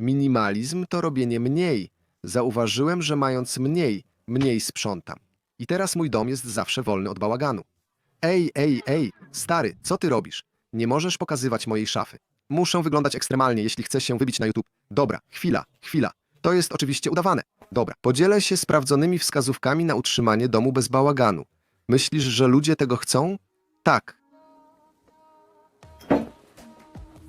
Minimalizm to robienie mniej. Zauważyłem, że mając mniej, mniej sprzątam. I teraz mój dom jest zawsze wolny od bałaganu. Ej, ej, ej, stary, co ty robisz? Nie możesz pokazywać mojej szafy. Muszę wyglądać ekstremalnie, jeśli chcę się wybić na YouTube. Dobra, chwila, chwila. To jest oczywiście udawane. Dobra, podzielę się sprawdzonymi wskazówkami na utrzymanie domu bez bałaganu. Myślisz, że ludzie tego chcą? Tak.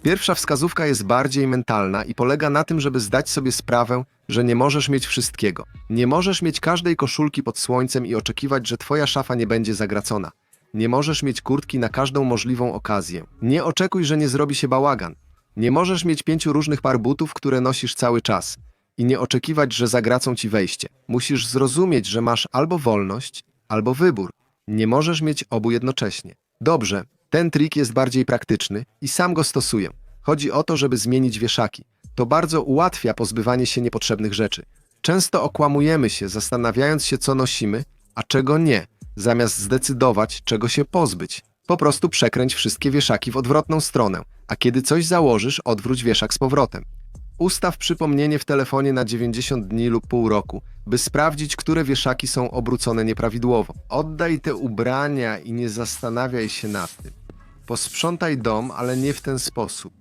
Pierwsza wskazówka jest bardziej mentalna i polega na tym, żeby zdać sobie sprawę, że nie możesz mieć wszystkiego. Nie możesz mieć każdej koszulki pod słońcem i oczekiwać, że twoja szafa nie będzie zagracona. Nie możesz mieć kurtki na każdą możliwą okazję. Nie oczekuj, że nie zrobi się bałagan. Nie możesz mieć pięciu różnych par butów, które nosisz cały czas. I nie oczekiwać, że zagracą ci wejście. Musisz zrozumieć, że masz albo wolność, albo wybór. Nie możesz mieć obu jednocześnie. Dobrze, ten trik jest bardziej praktyczny i sam go stosuję. Chodzi o to, żeby zmienić wieszaki. To bardzo ułatwia pozbywanie się niepotrzebnych rzeczy. Często okłamujemy się, zastanawiając się, co nosimy, a czego nie, zamiast zdecydować, czego się pozbyć. Po prostu przekręć wszystkie wieszaki w odwrotną stronę, a kiedy coś założysz, odwróć wieszak z powrotem. Ustaw przypomnienie w telefonie na 90 dni lub pół roku, by sprawdzić, które wieszaki są obrócone nieprawidłowo. Oddaj te ubrania i nie zastanawiaj się nad tym. Posprzątaj dom, ale nie w ten sposób.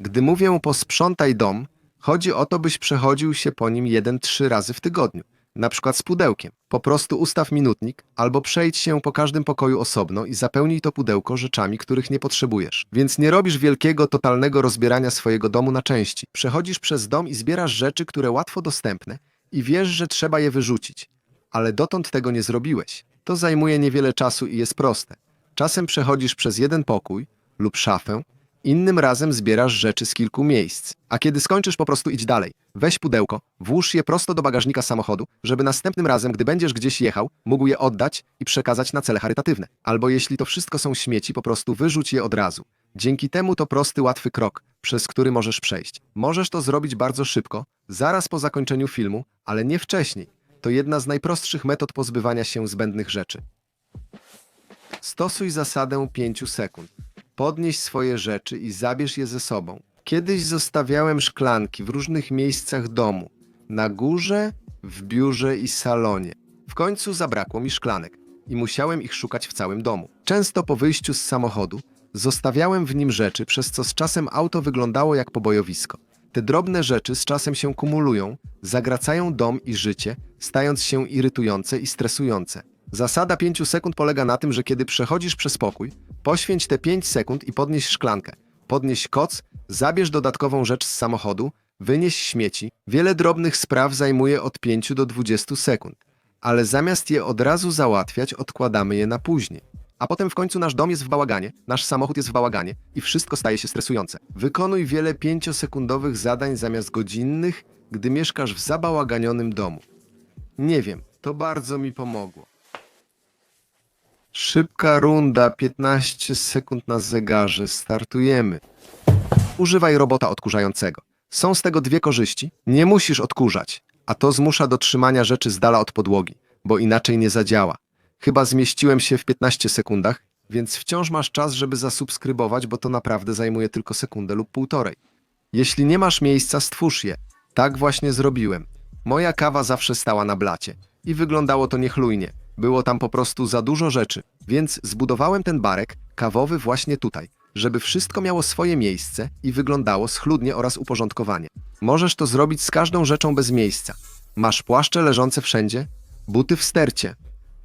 Gdy mówię posprzątaj dom, chodzi o to, byś przechodził się po nim jeden trzy razy w tygodniu. Na przykład z pudełkiem. Po prostu ustaw minutnik, albo przejdź się po każdym pokoju osobno i zapełnij to pudełko rzeczami, których nie potrzebujesz. Więc nie robisz wielkiego, totalnego rozbierania swojego domu na części. Przechodzisz przez dom i zbierasz rzeczy, które łatwo dostępne i wiesz, że trzeba je wyrzucić. Ale dotąd tego nie zrobiłeś. To zajmuje niewiele czasu i jest proste. Czasem przechodzisz przez jeden pokój lub szafę, innym razem zbierasz rzeczy z kilku miejsc. A kiedy skończysz, po prostu idź dalej. Weź pudełko, włóż je prosto do bagażnika samochodu, żeby następnym razem, gdy będziesz gdzieś jechał, mógł je oddać i przekazać na cele charytatywne. Albo jeśli to wszystko są śmieci, po prostu wyrzuć je od razu. Dzięki temu to prosty, łatwy krok, przez który możesz przejść. Możesz to zrobić bardzo szybko, zaraz po zakończeniu filmu, ale nie wcześniej. To jedna z najprostszych metod pozbywania się zbędnych rzeczy. Stosuj zasadę 5 sekund. Podnieś swoje rzeczy i zabierz je ze sobą. Kiedyś zostawiałem szklanki w różnych miejscach domu. Na górze, w biurze i salonie. W końcu zabrakło mi szklanek i musiałem ich szukać w całym domu. Często po wyjściu z samochodu zostawiałem w nim rzeczy, przez co z czasem auto wyglądało jak pobojowisko. Te drobne rzeczy z czasem się kumulują, zagracają dom i życie, stając się irytujące i stresujące. Zasada 5 sekund polega na tym, że kiedy przechodzisz przez pokój, poświęć te 5 sekund i podnieś szklankę. Podnieś koc, zabierz dodatkową rzecz z samochodu, wynieś śmieci. Wiele drobnych spraw zajmuje od 5 do 20 sekund, ale zamiast je od razu załatwiać, odkładamy je na później. A potem w końcu nasz dom jest w bałaganie, nasz samochód jest w bałaganie i wszystko staje się stresujące. Wykonuj wiele pięciosekundowych zadań zamiast godzinnych, gdy mieszkasz w zabałaganionym domu. Nie wiem, to bardzo mi pomogło. Szybka runda, 15 sekund na zegarze, startujemy. Używaj robota odkurzającego. Są z tego dwie korzyści. Nie musisz odkurzać, a to zmusza do trzymania rzeczy z dala od podłogi, bo inaczej nie zadziała. Chyba zmieściłem się w 15 sekundach, więc wciąż masz czas, żeby zasubskrybować, bo to naprawdę zajmuje tylko sekundę lub półtorej. Jeśli nie masz miejsca, stwórz je. Tak właśnie zrobiłem. Moja kawa zawsze stała na blacie i wyglądało to niechlujnie. Było tam po prostu za dużo rzeczy, więc zbudowałem ten barek kawowy właśnie tutaj, żeby wszystko miało swoje miejsce i wyglądało schludnie oraz uporządkowanie. Możesz to zrobić z każdą rzeczą bez miejsca. Masz płaszcze leżące wszędzie, buty w stercie.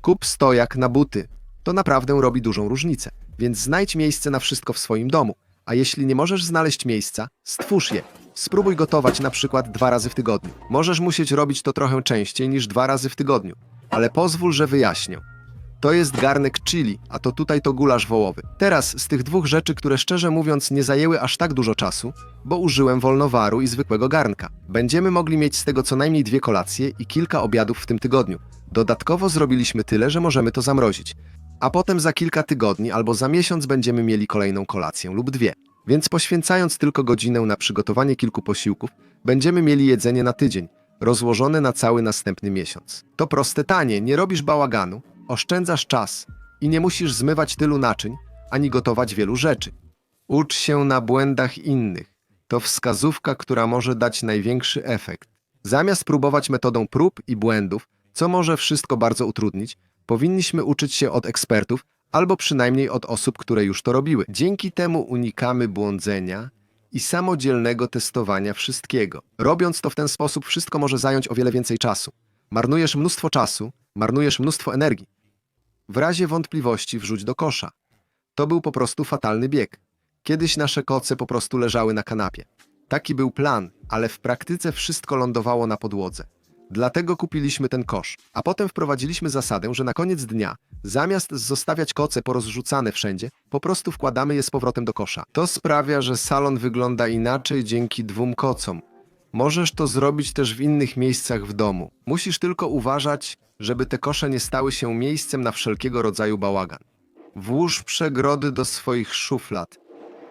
Kup stojak na buty. To naprawdę robi dużą różnicę, więc znajdź miejsce na wszystko w swoim domu. A jeśli nie możesz znaleźć miejsca, stwórz je. Spróbuj gotować na przykład dwa razy w tygodniu. Możesz musieć robić to trochę częściej niż dwa razy w tygodniu, ale pozwól, że wyjaśnię. To jest garnek chili, a to tutaj to gulasz wołowy. Teraz z tych dwóch rzeczy, które szczerze mówiąc nie zajęły aż tak dużo czasu, bo użyłem wolnowaru i zwykłego garnka. Będziemy mogli mieć z tego co najmniej dwie kolacje i kilka obiadów w tym tygodniu. Dodatkowo zrobiliśmy tyle, że możemy to zamrozić. A potem za kilka tygodni albo za miesiąc będziemy mieli kolejną kolację lub dwie. Więc poświęcając tylko godzinę na przygotowanie kilku posiłków, będziemy mieli jedzenie na tydzień, rozłożone na cały następny miesiąc. To proste tanie, nie robisz bałaganu, oszczędzasz czas i nie musisz zmywać tylu naczyń, ani gotować wielu rzeczy. Ucz się na błędach innych. To wskazówka, która może dać największy efekt. Zamiast próbować metodą prób i błędów, co może wszystko bardzo utrudnić, powinniśmy uczyć się od ekspertów albo przynajmniej od osób, które już to robiły. Dzięki temu unikamy błądzenia i samodzielnego testowania wszystkiego. Robiąc to w ten sposób, wszystko może zająć o wiele więcej czasu. Marnujesz mnóstwo czasu, marnujesz mnóstwo energii. W razie wątpliwości wrzuć do kosza. To był po prostu fatalny bieg. Kiedyś nasze koce po prostu leżały na kanapie. Taki był plan, ale w praktyce wszystko lądowało na podłodze. Dlatego kupiliśmy ten kosz, a potem wprowadziliśmy zasadę, że na koniec dnia, zamiast zostawiać koce porozrzucane wszędzie, po prostu wkładamy je z powrotem do kosza. To sprawia, że salon wygląda inaczej dzięki dwóm kocom. Możesz to zrobić też w innych miejscach w domu. Musisz tylko uważać, żeby te kosze nie stały się miejscem na wszelkiego rodzaju bałagan. Włóż przegrody do swoich szuflad.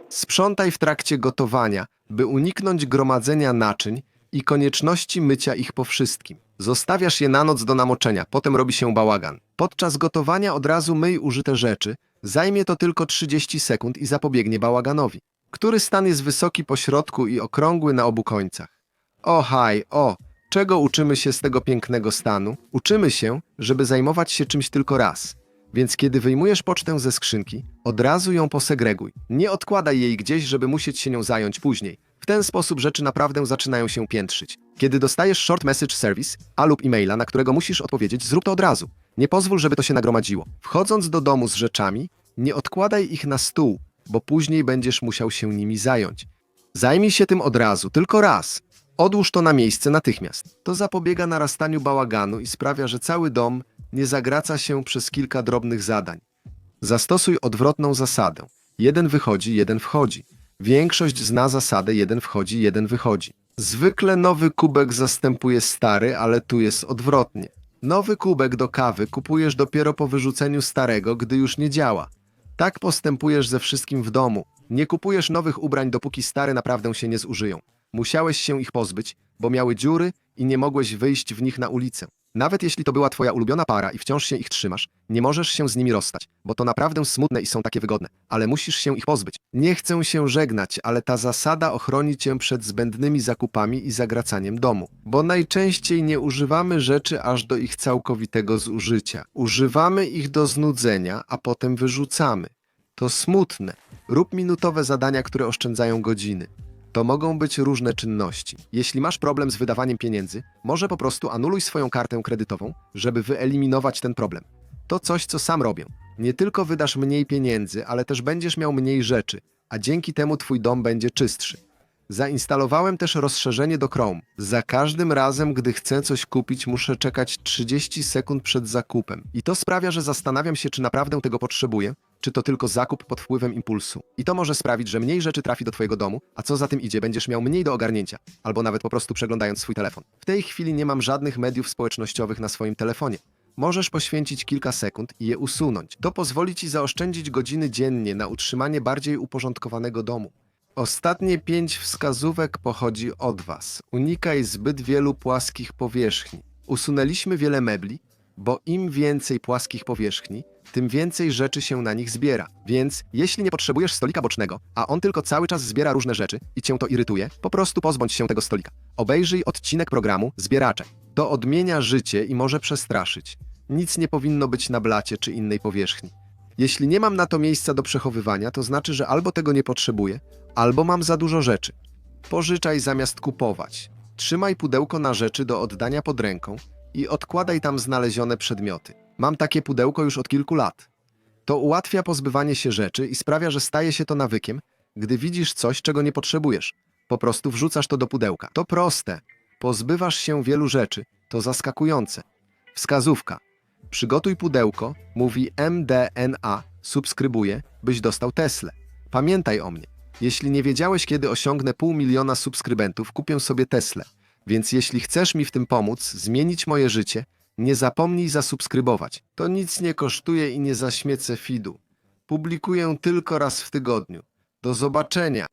Sprzątaj w trakcie gotowania, by uniknąć gromadzenia naczyń i konieczności mycia ich po wszystkim. Zostawiasz je na noc do namoczenia, potem robi się bałagan. Podczas gotowania od razu myj użyte rzeczy, zajmie to tylko 30 sekund i zapobiegnie bałaganowi. Który stan jest wysoki po środku i okrągły na obu końcach? O haj, o! Czego uczymy się z tego pięknego stanu? Uczymy się, żeby zajmować się czymś tylko raz. Więc kiedy wyjmujesz pocztę ze skrzynki, od razu ją posegreguj. Nie odkładaj jej gdzieś, żeby musieć się nią zająć później. W ten sposób rzeczy naprawdę zaczynają się piętrzyć. Kiedy dostajesz short message service, a lub e-maila, na którego musisz odpowiedzieć, zrób to od razu. Nie pozwól, żeby to się nagromadziło. Wchodząc do domu z rzeczami, nie odkładaj ich na stół, bo później będziesz musiał się nimi zająć. Zajmij się tym od razu, tylko raz. Odłóż to na miejsce natychmiast. To zapobiega narastaniu bałaganu i sprawia, że cały dom nie zagraca się przez kilka drobnych zadań. Zastosuj odwrotną zasadę. Jeden wychodzi, jeden wchodzi. Większość zna zasadę jeden wchodzi, jeden wychodzi. Zwykle nowy kubek zastępuje stary, ale tu jest odwrotnie. Nowy kubek do kawy kupujesz dopiero po wyrzuceniu starego, gdy już nie działa. Tak postępujesz ze wszystkim w domu. Nie kupujesz nowych ubrań, dopóki stare naprawdę się nie zużyją. Musiałeś się ich pozbyć, bo miały dziury i nie mogłeś wyjść w nich na ulicę. Nawet jeśli to była twoja ulubiona para i wciąż się ich trzymasz, nie możesz się z nimi rozstać, bo to naprawdę smutne i są takie wygodne, ale musisz się ich pozbyć. Nie chcę się żegnać, ale ta zasada ochroni cię przed zbędnymi zakupami i zagracaniem domu, bo najczęściej nie używamy rzeczy aż do ich całkowitego zużycia. Używamy ich do znudzenia, a potem wyrzucamy. To smutne. Rób minutowe zadania, które oszczędzają godziny. To mogą być różne czynności. Jeśli masz problem z wydawaniem pieniędzy, może po prostu anuluj swoją kartę kredytową, żeby wyeliminować ten problem. To coś, co sam robię. Nie tylko wydasz mniej pieniędzy, ale też będziesz miał mniej rzeczy, a dzięki temu twój dom będzie czystszy. Zainstalowałem też rozszerzenie do Chrome. Za każdym razem, gdy chcę coś kupić, muszę czekać 30 sekund przed zakupem. I to sprawia, że zastanawiam się, czy naprawdę tego potrzebuję, czy to tylko zakup pod wpływem impulsu. I to może sprawić, że mniej rzeczy trafi do twojego domu, a co za tym idzie, będziesz miał mniej do ogarnięcia, albo nawet po prostu przeglądając swój telefon. W tej chwili nie mam żadnych mediów społecznościowych na swoim telefonie. Możesz poświęcić kilka sekund i je usunąć. To pozwoli ci zaoszczędzić godziny dziennie na utrzymanie bardziej uporządkowanego domu. Ostatnie pięć wskazówek pochodzi od Was. Unikaj zbyt wielu płaskich powierzchni. Usunęliśmy wiele mebli, bo im więcej płaskich powierzchni, tym więcej rzeczy się na nich zbiera. Więc jeśli nie potrzebujesz stolika bocznego, a on tylko cały czas zbiera różne rzeczy i cię to irytuje, po prostu pozbądź się tego stolika. Obejrzyj odcinek programu Zbieracze. To odmienia życie i może przestraszyć. Nic nie powinno być na blacie czy innej powierzchni. Jeśli nie mam na to miejsca do przechowywania, to znaczy, że albo tego nie potrzebuję, albo mam za dużo rzeczy. Pożyczaj zamiast kupować. Trzymaj pudełko na rzeczy do oddania pod ręką i odkładaj tam znalezione przedmioty. Mam takie pudełko już od kilku lat. To ułatwia pozbywanie się rzeczy i sprawia, że staje się to nawykiem, gdy widzisz coś, czego nie potrzebujesz. Po prostu wrzucasz to do pudełka. To proste. Pozbywasz się wielu rzeczy. To zaskakujące. Wskazówka. Przygotuj pudełko, mówi MDNA, subskrybuję, byś dostał Teslę. Pamiętaj o mnie. Jeśli nie wiedziałeś, kiedy osiągnę pół miliona subskrybentów, kupię sobie Teslę. Więc jeśli chcesz mi w tym pomóc, zmienić moje życie, nie zapomnij zasubskrybować. To nic nie kosztuje i nie zaśmiecę feedu. Publikuję tylko raz w tygodniu. Do zobaczenia.